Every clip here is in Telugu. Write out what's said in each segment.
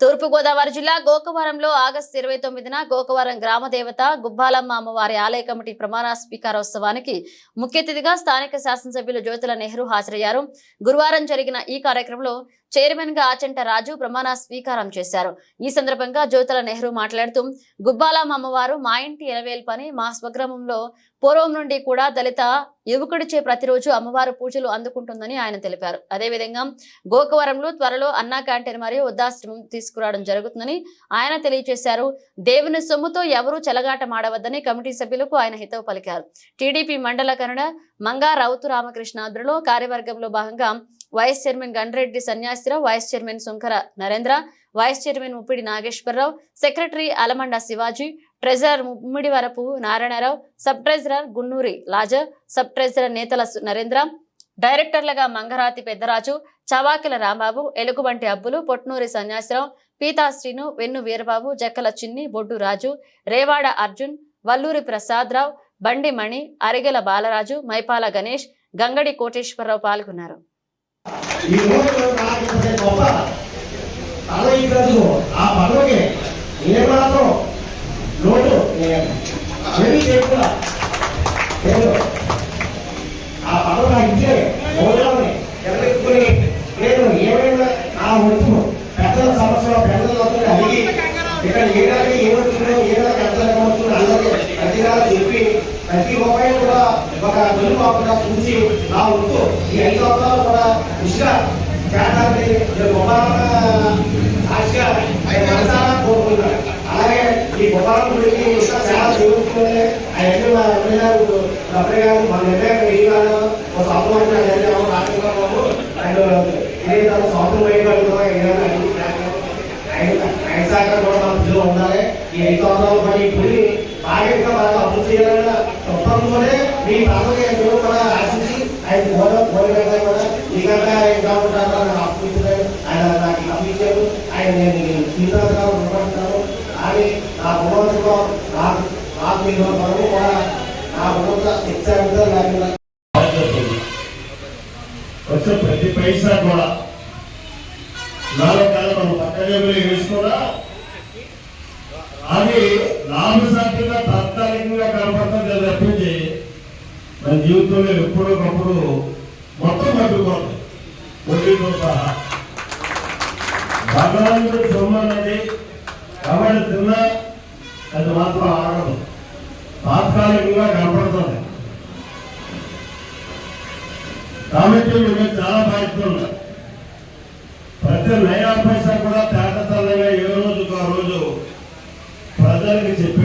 తూర్పుగోదావరి జిల్లా గోకవరంలో ఆగస్టు ఇరవై తొమ్మిదిన గోకవరం గ్రామ దేవత గుబ్బాలమ్మ అమ్మవారి ఆలయ కమిటీ ప్రమాణ స్వీకారోత్సవానికి ముఖ్య అతిథిగా స్థానిక శాసనసభ్యులు జ్యోతుల నెహ్రూ హాజరయ్యారు. గురువారం జరిగిన ఈ కార్యక్రమంలో చైర్మన్గా ఆచంట రాజు ప్రమాణ స్వీకారం చేశారు. ఈ సందర్భంగా జ్యోతుల నెహ్రూ మాట్లాడుతూ గుబ్బాలం అమ్మవారు మా ఇంటి ఎలవేల్పని మా స్వగ్రామంలో పూర్వం నుండి కూడా దళిత యువకుడిచే ప్రతిరోజు అమ్మవారు పూజలు అందుకుంటుందని ఆయన తెలిపారు. అదేవిధంగా గోకవరంలో త్వరలో అన్నా క్యాంటీన్ మరియు వృద్ధాశ్రమం తీసుకురావడం జరుగుతుందని ఆయన తెలియజేశారు. దేవుని సొమ్ముతో ఎవరూ చెలగాటమాడవద్దని కమిటీ సభ్యులకు ఆయన హితవు పలికారు. టీడీపీ మండల కన్నడ మంగా రౌతు రామకృష్ణ ఆధ్వర్యంలో కార్యవర్గంలో భాగంగా vice chairman Gandreddy Sanyasirao vice chairman Sunkara Narendra vice chairman Muppidi Nageswararao secretary Alamanda Shivaji treasurer Mummidi Varapu Narayanarao sub treasurer Gunnuri Lazar sub treasurer Netala సు- నరేంద్ర డైరెక్టర్లుగా మంగరాతి పెద్దరాజు చవాకిల రాంబాబు ఎలుగుబంటి అబ్బులు పొట్నూరి సన్యాసిరావు పీతాశ్రీను వెన్ను వీరబాబు జక్కల చిన్ని బొడ్డు రాజు రేవాడ అర్జున్ వల్లూరి ప్రసాదరావు బండి మణి అరిగెల బాలరాజు మైపాల గణేష్ గంగడి కోటేశ్వరరావు పాల్గొన్నారు. ఈ రోజు నాకు ఇంత గొప్ప. పదవి ఇచ్చినందుకు ఆ పదవికి ఏ మాత్రం లోటు చెవి చేయకుండా ఆ పదవి నాకు ఇచ్చే హోదాలని ఎదుర్కొని నేను ఏమైనా ఆ వంతు పెద్దల సమస్యలో పెద్దలతో అడిగి ఇక్కడ ఏడాది ఏమవుతుందో ఏడాది ఎంత ఏమవుతుందో అందరికీ అధికారులు చెప్పి ప్రతి ఒక్కరు కూడా ఒక తొలి కాకుండా చూసి నా ఉంటూ ఈ ఐదు సంవత్సరాలు కూడా కృషిగా చేయాలని నేను ఆయన మనసారా అలాగే ఈ గొప్పలం గురించి ఇంకా చాలా జరుగుతుంది అవన్నీ మా అమ్మాయి గారు గారు మా నిర్ణయం వేయగాను ఒక సంవత్సరం జరిగాము రాష్ట్రంగా అండ్ ఇదే సంవత్సరం వేయగలుగుతాం ఏదైనా ఆయన ఆయన సహకారం కూడా మన ఉండాలి. ఈ ఐదు సంవత్సరాలు పని ఇప్పుడు బాగా ఇంకా బాగా అమలు చేయాలన్న తప్పంలోనే మీ ప్రాంతం ఎంతో కూడా ఆశించి ఆయన కోర కోరిక కూడా మీకంతా ఆయన ఉంటారని నాకు అప్పించారు ఆయన నాకు అప్పించారు ఆయన నేను తీవ్రంగా రుణపడతాను అని నా గుణవంతులో నాకు నాకు ఈ పనులు కూడా నా గుణంగా శిక్షాంతో లేకుండా వచ్చే ప్రతి పైసా కూడా. నాలుగు కాలం మనం పక్కనే జేబులో వేసుకున్నా. అది లాభసాటిగా మన జీవితంలో ఎప్పుడొకప్పుడు మొత్తం పట్టుకోండి వడ్డీతో సహా భగవంతుడు సొమ్ము అన్నది తిన్నా అది మాత్రం ఆడదు తాత్కాలికంగా కనపడుతుంది. కాబట్టి మేము చాలా బాధ్యతలు ప్రతి నయా పైసా కూడా తేటతల్లంగా ఏ రోజుకు ఆ రోజు ప్రజలకు చెప్పి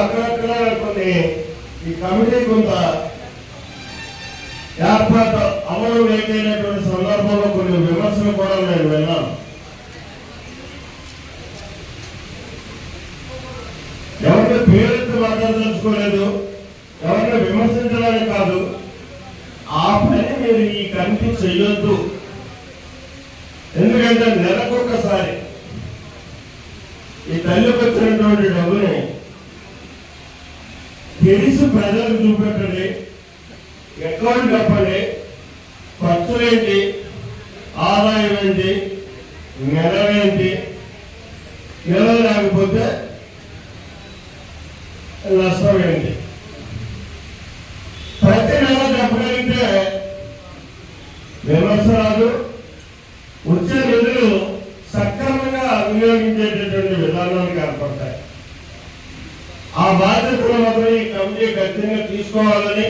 అక్కడక్కడ కొన్ని ఈ కమిటీ కొంత ఏర్పాటు అమలు లేకైనటువంటి సందర్భంలో కొన్ని విమర్శలు కూడా నేను విన్నాను. ఎవరిని పేరెత్తి మాట్లాడదలుచుకోలేదు ఎవరిని విమర్శించడానికి కాదు. ఆ పని మీరు ఈ కమిటీ చెయ్యొద్దు ఎందుకంటే నెలకొకసారి ఈ తల్లికి వచ్చినటువంటి డబ్బుని తెలిసి ప్రజలకు చూపెట్టండి. అకౌంట్ చెప్పండి ఖర్చులేంటి ఆదాయం ఏంటి? నెలవేంటి నెల లేకపోతే నష్టం ఏంటి? ప్రతి నెల చెప్పగలిగితే విమర్శనాలు రాదు నిధులు సక్రమంగా వినియోగించేటటువంటి విధానాలు ఏర్పడతాయి ఆ బాధ్యతలు మాత్రం ఈ విధంగా తీసుకోవాలని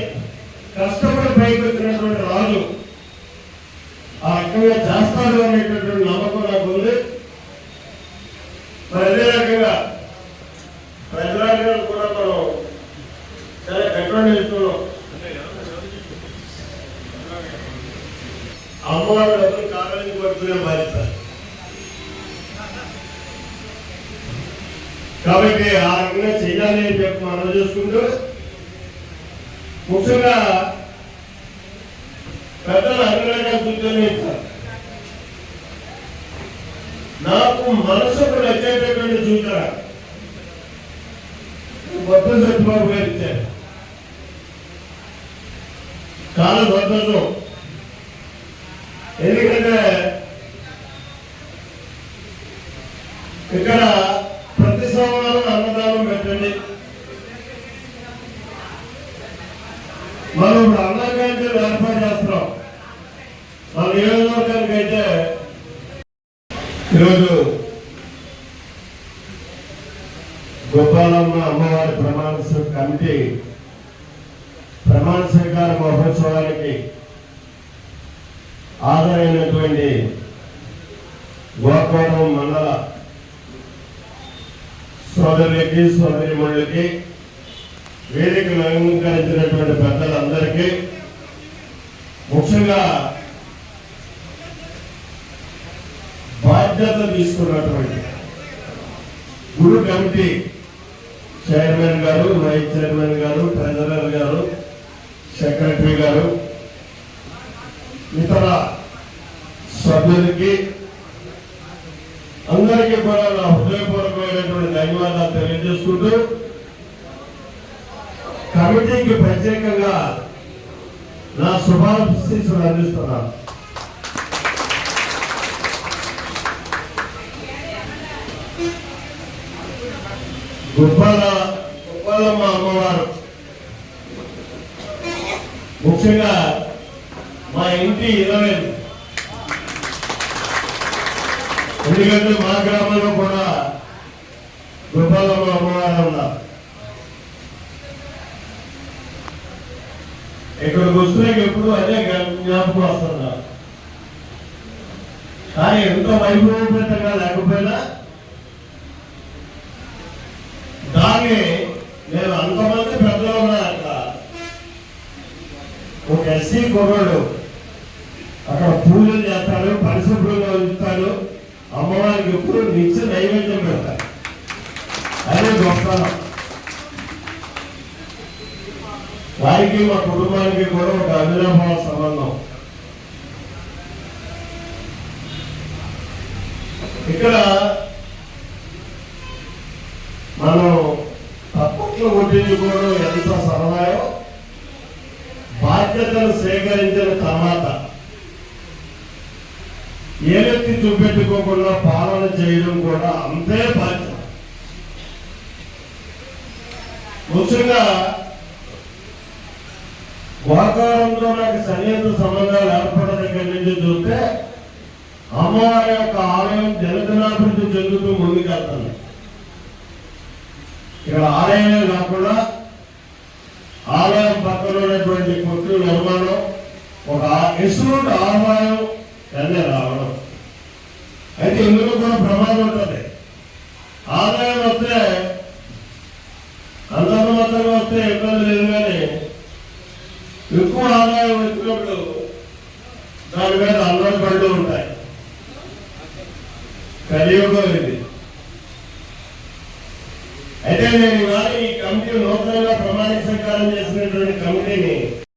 కష్టపడి పైకి వచ్చినటువంటి రాజు ఆ రకంగా చేస్తాడు అనేటటువంటి నమ్మకం నాకు ఉంది. మరి అదే రకంగా ప్రజలకు కూడా మనం చాలా కట్టుబడి వెళ్తున్నాం అమ్మవారు డబ్బులు కాలానికి పట్టుకునే బాధ్యత. కాబట్టి ఆ రకంగా చేయాలి అని చెప్పి మనం చూసుకుంటూ ముఖ్యంగా పెద్దలు అన్ని రకాల సూచనలు ఇస్తారు నాకు మనసుకు నచ్చేటటువంటి సూచన. మొత్తం సత్యబాబు గారు ఇచ్చారు చాలా సంతోషం ఎందుకంటే ఇక్కడ ప్రతి సోమవారం అన్నదానం పెట్టండి మనం ఇప్పుడు అన్న క్యాంటీన్ ఏర్పాటు చేస్తున్నాం మన నియోజకవర్గానికి అయితే ఈరోజు గోపాలమ్మ అమ్మవారి ప్రమాణ కమిటీ ప్రమాణ స్వీకార మహోత్సవానికి ఆదరైనటువంటి గోపాలం మండల సోదరులకి సోదరిమణులకి వేదికలు అలంకరించినటువంటి పెద్దలందరికీ ముఖ్యంగా బాధ్యత తీసుకున్నటువంటి గురు కమిటీ చైర్మన్ గారు వైస్ చైర్మన్ గారు ట్రెజరర్ గారు సెక్రటరీ గారు ఇతర సభ్యులకి అందరికీ కూడా నా హృదయపూర్వకమైనటువంటి ధన్యవాదాలు తెలియజేసుకుంటూ కమిటీకి ప్రత్యేకంగా నా శుభాశీస్సులు అందిస్తున్నాను. గుబ్బల గుబ్బలమ్మ అమ్మవారు. ముఖ్యంగా మా ఇంటి ఇరవై. ఎందుకంటే మా గ్రామంలో కూడా గుబ్బలమ్మ అమ్మవారు ఉన్నారు. ఇక్కడికి వస్తున్నాక ఎప్పుడు అదే జ్ఞాపకం వస్తున్నారు. కానీ ఎంతో వైభవపేతంగా లేకపోయినా దాన్ని నేను అంతమంది పెద్దలు ఉన్నారు ఒక ఎస్సీ కుర్రాడు అక్కడ పూజలు చేస్తాడు పరిశుభ్రంగా ఉంచుతాడు. అమ్మవారికి ఎప్పుడు నిత్య నైవేద్యం పెడతాడు. అదే గొప్ప వారికి మా కుటుంబానికి కూడా ఒక అవినాభావ సంబంధం. ఇక్కడ మనం తప్పట్లు కొట్టించుకోవడం ఎంత సరదాయో బాధ్యతను స్వీకరించిన తర్వాత ఏలెత్తి చూపెట్టుకోకుండా పాలన చేయడం కూడా అంతే బాధ్యత. ముఖ్యంగా వాతావరణంతో నాకు సన్నిహిత సంబంధాలు ఏర్పడిన దగ్గర నుంచి చూస్తే అమ్మవారి యొక్క ఆలయం జనజనాభివృద్ధి చెందుతూ ముందుకెళ్తున్నాయి ఇక్కడ ఆలయమే కాకుండా ఆలయం పక్కన ఉన్నటువంటి కొట్టు నిర్మాణం ఒక ఇసురుడు ఆహ్వానం అన్నీ రావడం. అయితే ఇందులో కూడా ప్రమాదం ఉంటుంది. ఆదాయం వస్తే అందరూ మొత్తంగా వస్తే ఇబ్బంది లేదు కానీ ఎక్కువ ఆదాయం వచ్చినప్పుడు దాని మీద అందరూ పళ్ళు ఉంటాయి కలియుగం ఇది అయితే